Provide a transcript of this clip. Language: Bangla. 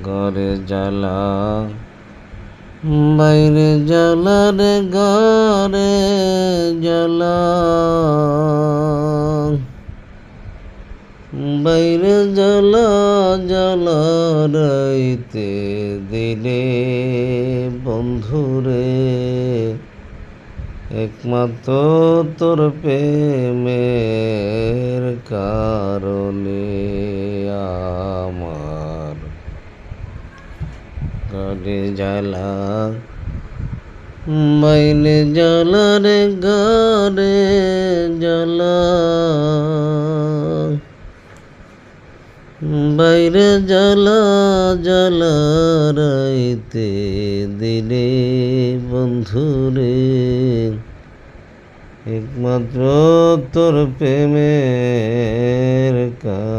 ঘরে জ্বালা, বাইরে জ্বালা রে ঘরে জ্বালা, বাইরে জ্বালা জ্বালা রাইতে দিনে বন্ধুরে, একমাত্র তোর প্রেমের কারণে। ঘরে জ্বালা বাইরে জ্বালা রে ঘরে জ্বালা। বাইরে জ্বালা জ্বালা রাইতে দিনে বন্ধুরে, একমাত্র তোর প্রেমের কারণে